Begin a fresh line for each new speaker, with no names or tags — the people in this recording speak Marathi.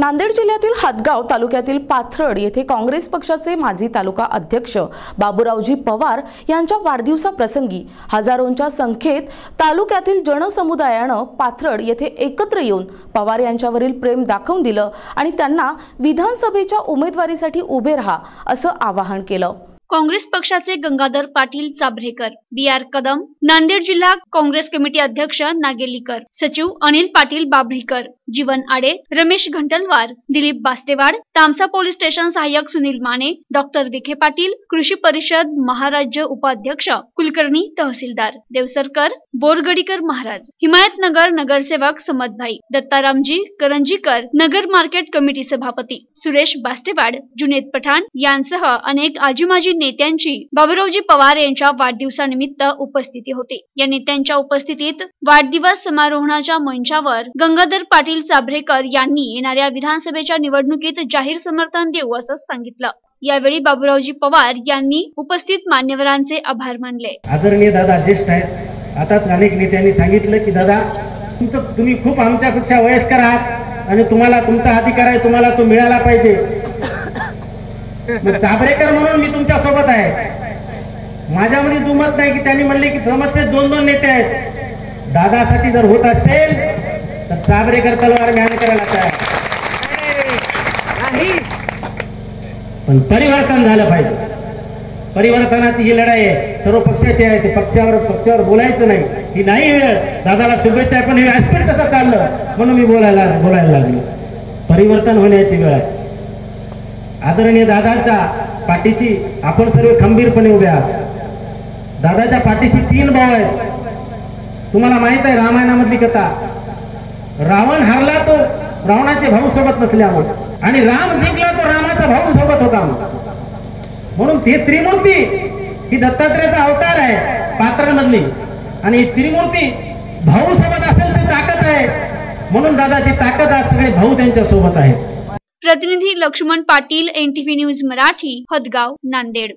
नांदेड जिल्ह्यातील हदगाव तालुक्यातील पाथरड येथे काँग्रेस पक्षाचे माजी तालुका अध्यक्ष बाबूरावजी पवार यांच्या वाढदिवसाप्रसंगी हजारोंच्या संख्येत तालुक्यातील जनसमुदायानं पाथरड येथे एकत्र येऊन पवार यांच्यावरील प्रेम दाखवून दिलं आणि त्यांना विधानसभेच्या उमेदवारीसाठी उभे राहा असं आवाहन केलं.
काँग्रेस पक्षाचे गंगाधर पाटील चाभरेकर बी आर कदम नांदेड जिल्हा काँग्रेस कमिटी अध्यक्ष नागेलीकर सचिव अनिल पाटील बाभळीकर जीवन आडे रमेश घंटलवार दिलीप बास्टेवाड तामसा पोलीस स्टेशन सहाय्यक सुनील माने डॉक्टर विखे पाटील कृषी परिषद महाराज्य उपाध्यक्ष कुलकर्णी तहसीलदार देवसरकर बोरगडीकर महाराज हिमायतनगर नगरसेवक समदभाई दत्तारामजी करंजीकर नगर मार्केट कमिटी सभापती सुरेश बास्टेवाड जुनेद पठाण यांसह अनेक आजीमाजी नेत्यांची बाबुरावजी पवार यांच्या वाढदिवसानिमित्त उपस्थिती होती. या नेत्यांच्या उपस्थितीत वाढदिवस समारोहणाच्या मंचावर गंगाधर पाटील चाभरेकर यांनी येणाऱ्या विधानसभेच्या निवडणुकीत जाहीर समर्थन देऊ असं सांगितलं. यावेळी बाबुरावजी पवार यांनी उपस्थित मान्यवरांचे आभार मानले.
आदरणीय दादा ज्येष्ठ आहेत. आताच अनेक नेत्यांनी सांगितलं की दादा तुमचं तुम्ही खूप आमच्यापेक्षा वयस्कर आहात आणि तुम्हाला तुमचा अधिकार आहे तुम्हाला तो मिळाला पाहिजे. चाभरेकर म्हणून मी तुमच्या माझ्यामध्ये दुमत नाही की त्यांनी म्हणले की प्रमतचे दोन दोन नेते आहेत. दादासाठी जर होत असेल तर चाभरेकर तलवार ज्ञान करायला तयार. पण परिवर्तन झालं पाहिजे. परिवर्तनाची ही लढाई आहे. सर्व पक्षाची आहे ते पक्षावर पक्षावर बोलायचं नाही. ही नाही वेळ. दादाला शुभेच्छा आहे पण हे व्यासपीठ तसं चाललं. म्हणून मी बोलायला बोलायला लागलो. परिवर्तन होण्याची वेळ आहे. आदरणीय दादांच्या पाठीशी आपण सर्व खंबीरपणे उभे आहात. दादाच्या पाठीशी तीन भाऊ आहेत. तुम्हाला माहीत आहे रामायणामधली कथा. रावण हरला तो रावणाचे भाऊ सोबत नसल्यामुळे आणि राम जिंकला तो रामाचा भाऊ सोबत होता म्हणून ते त्रिमूर्ती ही दत्तात्रेयाचा अवतार आहे पात्रांमधली. आणि त्रिमूर्ती भाऊ सोबत असेल तर ताकद आहे. म्हणून दादाची ताकद आज सगळे भाऊ त्यांच्यासोबत आहेत.
प्रतिनिधी लक्ष्मण पाटील एनटीव्ही न्यूज मराठी हदगाव नांदेड.